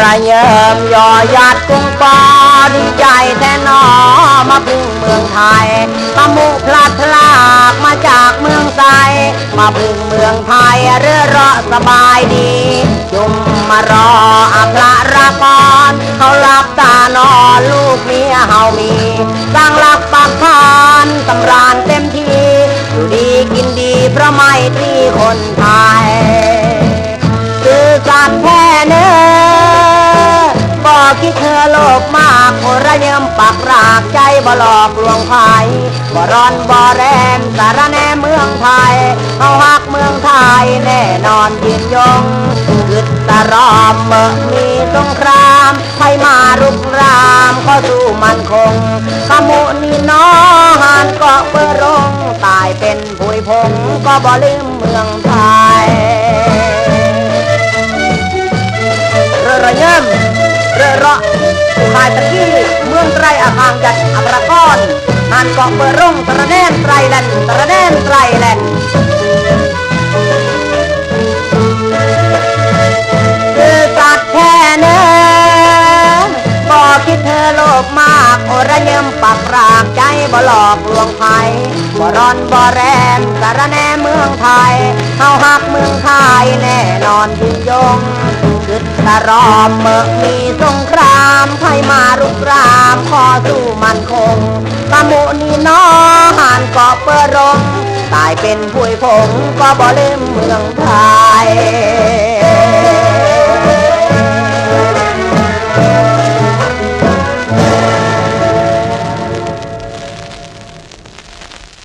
ระเยิมยอยัดกุ้งปอดีใจแท้นอมาพึ่งเมืองไทยมามุพลัดพลากมาจากเมืองไทยมาพึ่งเมืองไทยเรือราะสบายดีจุมมารออาพระรักรเขาหลับตานอนลูกเมียเฮามีสร้างหลักปักพานตำรานเต็มที่อยู่ดีกินดีเพราะไม่ที่คนไทย บ่หลอกลวงไผ่บ่ร้อนบ่แรมสารแน่เมืองไทยเอาฮักเมืองไทยแน่นอนยืนยงอึดตะรอมเมื่อมีสงครามไทยมารุกรามก็สู้มันคงขมุนีน้อหานเกาะเบอร์รง ตายเป็นผุยพงก็บ่ลืมเมืองไทยเรือระเยิมเรือเราะขายตะกี้เมืองไตรอาคางจัดอัปราก เกาะเบอร์ร่งตระแนนไตรแลนด์ตระแนนไตรแลนด์คือสัตว์แท้เนื้อบอกคิดเธอโลภมากโอระเยิมปักรากใจบ่หลอกลวงไผ่บ่ร้อนบ่แรมสารแนเมืองไทยเฮาฮักเมืองไทยแน่นอนยืนยง กึดตะรอมเมื่อมีสงครามไทยมารุกรามขอสู้มันคงกะมุนีน้อหานเกาะเปอร์รงตายเป็นผุยผงก็บ่ลืมเมืองไท